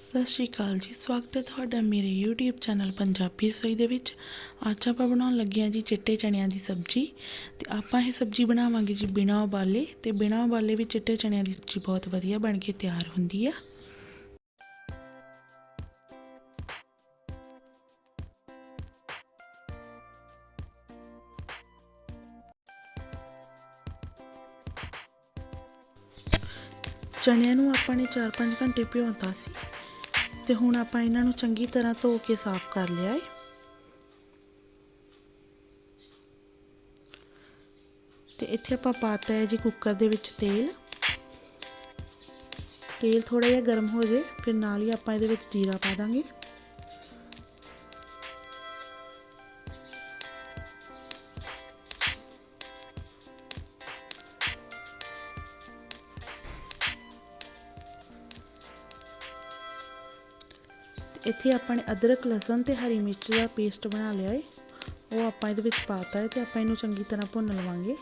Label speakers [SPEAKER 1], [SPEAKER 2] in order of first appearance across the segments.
[SPEAKER 1] ਸਤਿ ਸ਼੍ਰੀ ਅਕਾਲ ਜੀ, ਸਵਾਗਤ ਹੈ ਤੁਹਾਡਾ ਮੇਰੇ YouTube ਚੈਨਲ ਪੰਜਾਬੀ ਰਸੋਈ ਦੇ ਵਿੱਚ। ਅੱਜ ਆਪਾਂ ਬਣਾਉਣ ਲੱਗੇ ਹਾਂ ਜੀ ਚਿੱਟੇ ਚਣਿਆਂ ਦੀ ਸਬਜ਼ੀ ਤੇ ਆਪਾਂ ਇਹ ਸਬਜ਼ੀ ਬਣਾਵਾਂਗੇ ਜੀ ਬਿਨਾਂ ਉਬਾਲੇ ਤੇ ਬਿਨਾਂ ਉਬਾਲੇ ਵੀ ਚਿੱਟੇ ਚਣਿਆਂ ਦੀ ਸਬਜ਼ੀ ਬਹੁਤ ਵਧੀਆ ਬਣ ਕੇ ਤਿਆਰ ਹੁੰਦੀ ਆ। ਚਣਿਆਂ ਨੂੰ ਆਪਾਂ ਨੇ 4-5 ਘੰਟੇ ਭਿਉਂਤਾ ਸੀ। ਤੇ ਹੁਣ ਆਪਾਂ ਇਹਨਾਂ ਨੂੰ ਚੰਗੀ ਤਰ੍ਹਾਂ ਧੋ ਕੇ ਸਾਫ਼ ਕਰ ਲਿਆ ਹੈ ਤੇ ਇੱਥੇ ਆਪਾਂ ਪਾਤਾ ਹੈ ਜੀ ਕੁੱਕਰ ਦੇ ਵਿੱਚ ਤੇਲ। ਤੇਲ ਥੋੜਾ ਜਿਹਾ ਗਰਮ ਹੋ ਜੇ ਫਿਰ ਨਾਲ ਹੀ ਆਪਾਂ ਇਹਦੇ ਵਿੱਚ ਜੀਰਾ ਪਾ ਦਾਂਗੇ। ਇੱਥੇ ਆਪਾਂ ਨੇ ਅਦਰਕ, ਲਸਣ ਤੇ ਹਰੀ ਮਿਰਚ ਦਾ ਪੇਸਟ ਬਣਾ ਲਿਆ ਏ। ਉਹ ਆਪਾਂ ਇਹਦੇ ਵਿੱਚ ਪਾਤਾ ਹੈ ਤੇ ਆਪਾਂ ਇਹਨੂੰ ਚੰਗੀ ਤਰ੍ਹਾਂ ਭੁੰਨ ਲਵਾਂਗੇ।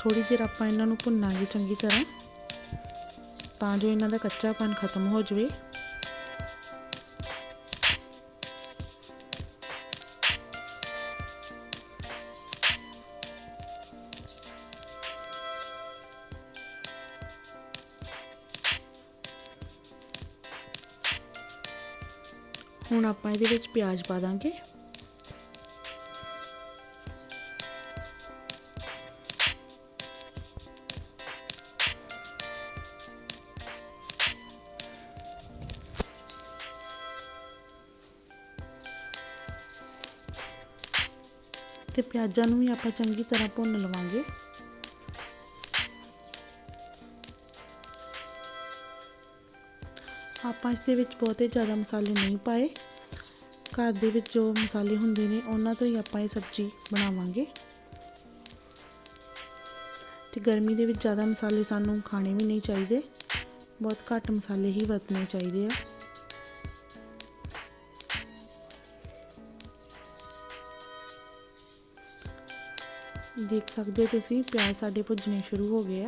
[SPEAKER 1] ਥੋੜੀ ਦੇਰ ਆਪਾਂ ਇਹਨਾਂ ਨੂੰ ਭੁੰਨਾਂਗੇ ਚੰਗੀ ਤਰ੍ਹਾਂ, ਤਾਂ ਜੋ ਇਹਨਾਂ ਦਾ ਕੱਚਾਪਨ ਖਤਮ ਹੋ ਜਾਵੇ। ਹੁਣ ਆਪਾਂ ਇਹਦੇ ਵਿੱਚ ਪਿਆਜ਼ ਪਾ ਦਾਂਗੇ। ਤੇ ਪਿਆਜ਼ਾਂ ਨੂੰ ਵੀ ਆਪਾਂ ਚੰਗੀ ਤਰ੍ਹਾਂ ਭੁੰਨ ਲਵਾਂਗੇ। ਆਪਾਂ ਇਸ ਦੇ ਵਿੱਚ ਬਹੁਤੇ ਜ਼ਿਆਦਾ ਮਸਾਲੇ ਨਹੀਂ ਪਾਏ। ਘਰ ਦੇ ਵਿੱਚ ਜੋ ਮਸਾਲੇ ਹੁੰਦੇ ਨੇ, ਉਹਨਾਂ ਤੋਂ ਹੀ ਆਪਾਂ ਇਹ ਸਬਜ਼ੀ ਬਣਾਵਾਂਗੇ। ਤੇ ਗਰਮੀ ਦੇ ਵਿੱਚ ਜ਼ਿਆਦਾ ਮਸਾਲੇ ਸਾਨੂੰ ਖਾਣੇ ਵੀ ਨਹੀਂ ਚਾਹੀਦੇ। ਬਹੁਤ ਘੱਟ ਮਸਾਲੇ ਹੀ ਵਰਤਣੇ ਚਾਹੀਦੇ ਆ। ਦੇਖ ਸਕਦੇ ਹੋ ਤੁਸੀਂ, ਪਿਆਜ਼ ਸਾਡੇ ਭੁੱਜਣੇ ਸ਼ੁਰੂ ਹੋ ਗਏ ਆ।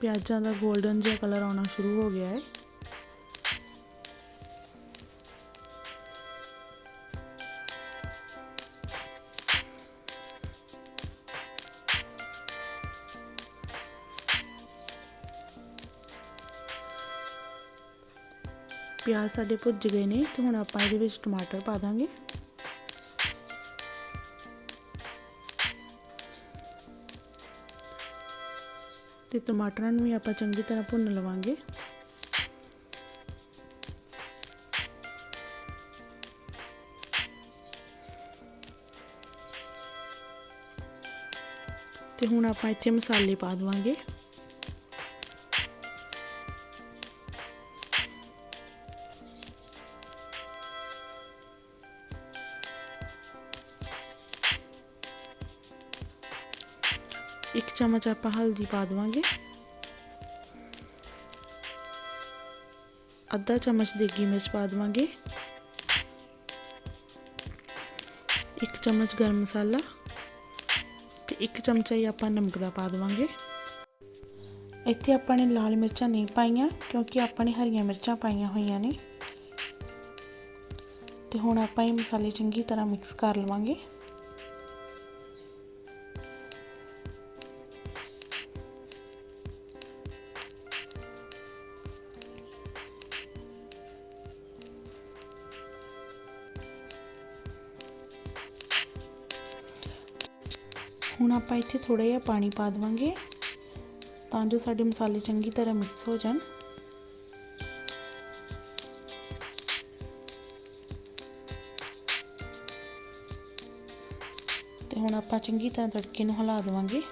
[SPEAKER 1] ਪਿਆਜ਼ਾਂ ਦਾ 골ਡਨ ਜਿਹਾ ਕਲਰ ਆਉਣਾ ਸ਼ੁਰੂ ਹੋ ਗਿਆ ਹੈ। ਪਿਆਜ਼ ਸਾਡੇ ਭੁੱਜ ਗਏ ਨੇ, ਤੇ ਹੁਣ ਆਪਾਂ ਇਹਦੇ ਵਿੱਚ ਟਮਾਟਰ ਪਾ ਦਾਂਗੇ। ਤੇ ਟਮਾਟਰਾਂ ਨੂੰ ਵੀ ਆਪਾਂ ਚੰਗੀ ਤਰ੍ਹਾਂ ਭੁੰਨ ਲਵਾਂਗੇ। ਤੇ ਹੁਣ ਆਪਾਂ ਇੱਥੇ ਮਸਾਲੇ ਪਾ ਦਵਾਂਗੇ। ਇੱਕ ਚਮਚ ਆਪਾਂ ਹਲਦੀ ਪਾ ਦਵਾਂਗੇ। ਅੱਧਾ ਚਮਚ ਦੇਗੀ ਮਿਰਚ ਪਾ ਦਵਾਂਗੇ। ਇੱਕ ਚਮਚ ਗਰਮ ਮਸਾਲਾ ਤੇ ਇੱਕ ਚਮਚਾ ਹੀ ਆਪਾਂ ਨਮਕ ਦਾ ਪਾ ਦਵਾਂਗੇ। ਇੱਥੇ ਆਪਾਂ ਨੇ ਲਾਲ ਮਿਰਚਾਂ ਨਹੀਂ ਪਾਈਆਂ ਕਿਉਂਕਿ ਆਪਾਂ ਨੇ ਹਰੀਆਂ ਮਿਰਚਾਂ ਪਾਈਆਂ ਹੋਈਆਂ ਨੇ। ਤੇ ਹੁਣ ਆਪਾਂ ਇਹ ਮਸਾਲੇ ਚੰਗੀ ਤਰ੍ਹਾਂ ਮਿਕਸ ਕਰ ਲਵਾਂਗੇ। ਹੁਣ ਆਪਾਂ ਇੱਥੇ ਥੋੜਾ ਜਿਹਾ ਪਾਣੀ ਪਾ ਦਵਾਂਗੇ ਤਾਂ ਜੋ ਸਾਡੇ ਮਸਾਲੇ ਚੰਗੀ ਤਰ੍ਹਾਂ ਮਿਕਸ ਹੋ ਜਾਣ। ਤੇ ਹੁਣ ਆਪਾਂ ਚੰਗੀ ਤਰ੍ਹਾਂ ਤੜਕੇ ਨੂੰ ਹਿਲਾ ਦਵਾਂਗੇ।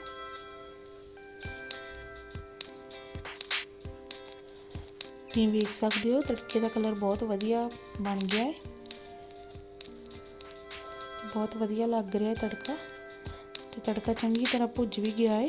[SPEAKER 1] ਤੁਸੀਂ ਵੇਖ ਸਕਦੇ ਹੋ ਤੜਕੇ ਦਾ ਕਲਰ ਬਹੁਤ ਵਧੀਆ ਬਣ ਗਿਆ ਹੈ। ਬਹੁਤ ਵਧੀਆ ਲੱਗ ਰਿਹਾ ਹੈ ਤੜਕਾ। ਤੜਕਾ ਚੰਗੀ ਤਰ੍ਹਾਂ ਭੁੱਜ ਵੀ ਗਿਆ ਹੈ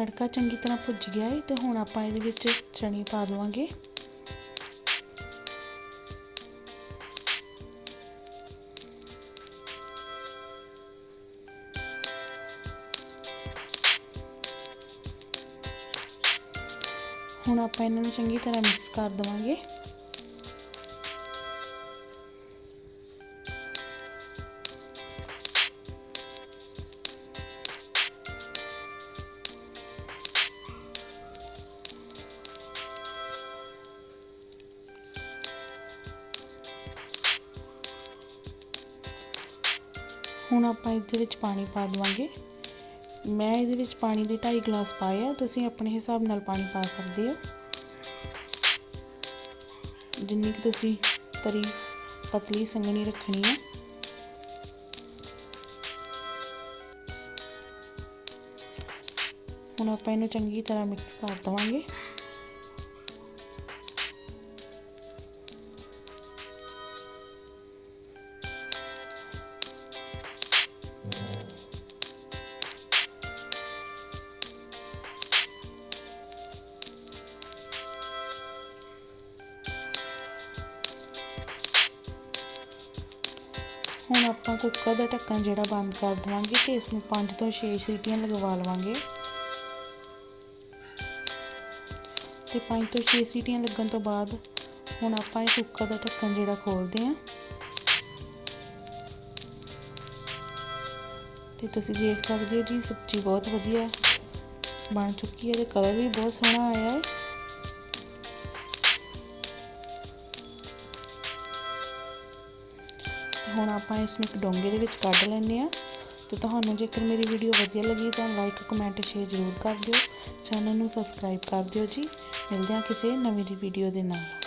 [SPEAKER 1] ਤੜਕਾ ਚੰਗੀ ਤਰ੍ਹਾਂ ਭੁੱਜ ਗਿਆ ਹੈ ਤੇ ਹੁਣ ਆਪਾਂ ਇਹਦੇ ਵਿੱਚ ਚਣੇ ਪਾ ਦੇਵਾਂਗੇ। ਹੁਣ ਆਪਾਂ ਇਹਨਾਂ ਨੂੰ ਚੰਗੀ ਤਰ੍ਹਾਂ ਮਿਕਸ ਕਰ ਦੇਵਾਂਗੇ। ਹੁਣ ਆਪਾਂ ਇਹਦੇ ਵਿੱਚ ਪਾਣੀ ਪਾ ਦੇਵਾਂਗੇ। ਮੈਂ ਇਹਦੇ ਵਿੱਚ ਪਾਣੀ ਦੇ 2.5 ਗਲਾਸ ਪਾਏ ਆ, ਤੁਸੀਂ ਆਪਣੇ ਹਿਸਾਬ ਨਾਲ ਪਾਣੀ ਪਾ ਸਕਦੇ ਹੋ। ਜਿੰਨੀ ਕਿ ਤੁਸੀਂ ਤਰੀ ਪਤਲੀ ਸੰਘਣੀ ਰੱਖਣੀ ਹੈ ਹੁਣ ਆਪਾਂ ਇਹਨੂੰ ਚੰਗੀ ਤਰ੍ਹਾਂ ਮਿਕਸ ਕਰ ਦਵਾਂਗੇ। ਆਪਾਂ ਕੁੱਕਰ ਦਾ ਢੱਕਣ ਜਿਹੜਾ ਬੰਦ ਕਰ ਦੇਵਾਂਗੇ ਤੇ ਇਸ ਨੂੰ 5 ਤੋਂ 6 ਸੀਟੀਆਂ ਲਗਵਾ ਲਵਾਂਗੇ। ਤੇ 5 ਤੋਂ 6 ਸੀਟੀਆਂ ਲੱਗਣ ਤੋਂ ਬਾਅਦ ਹੁਣ ਆਪਾਂ ਇਹ ਕੁੱਕਰ ਦਾ ਢੱਕਣ ਜਿਹੜਾ ਖੋਲਦੇ ਆਂ ਤੇ ਤੁਸੀਂ ਦੇਖ ਸਕਦੇ ਹੋ ਜੀ ਸਬਜ਼ੀ ਬਹੁਤ ਵਧੀਆ ਬਣ ਚੁੱਕੀ ਹੈ ਤੇ ਕਲਰ ਵੀ ਬਹੁਤ ਸੋਹਣਾ ਆਇਆ ਹੈ। ਹੁਣ ਆਪਾਂ ਇਸ ਨੂੰ ਇੱਕ ਡੋਂਗੇ ਦੇ ਵਿੱਚ ਕੱਢ ਲੈਂਦੇ ਆ ਤੇ ਤੁਹਾਨੂੰ ਜੇਕਰ ਮੇਰੀ ਵੀਡੀਓ ਵਧੀਆ ਲੱਗੀ ਤਾਂ ਲਾਈਕ ਕਮੈਂਟ ਸ਼ੇਅਰ ਜ਼ਰੂਰ ਕਰ ਦਿਓ। ਚੈਨਲ ਨੂੰ ਸਬਸਕ੍ਰਾਈਬ ਕਰ ਦਿਓ ਜੀ। ਮਿਲਦੇ ਹਾਂ ਕਿਸੇ ਨਵੀਂ ਵੀਡੀਓ ਦੇ ਨਾਲ।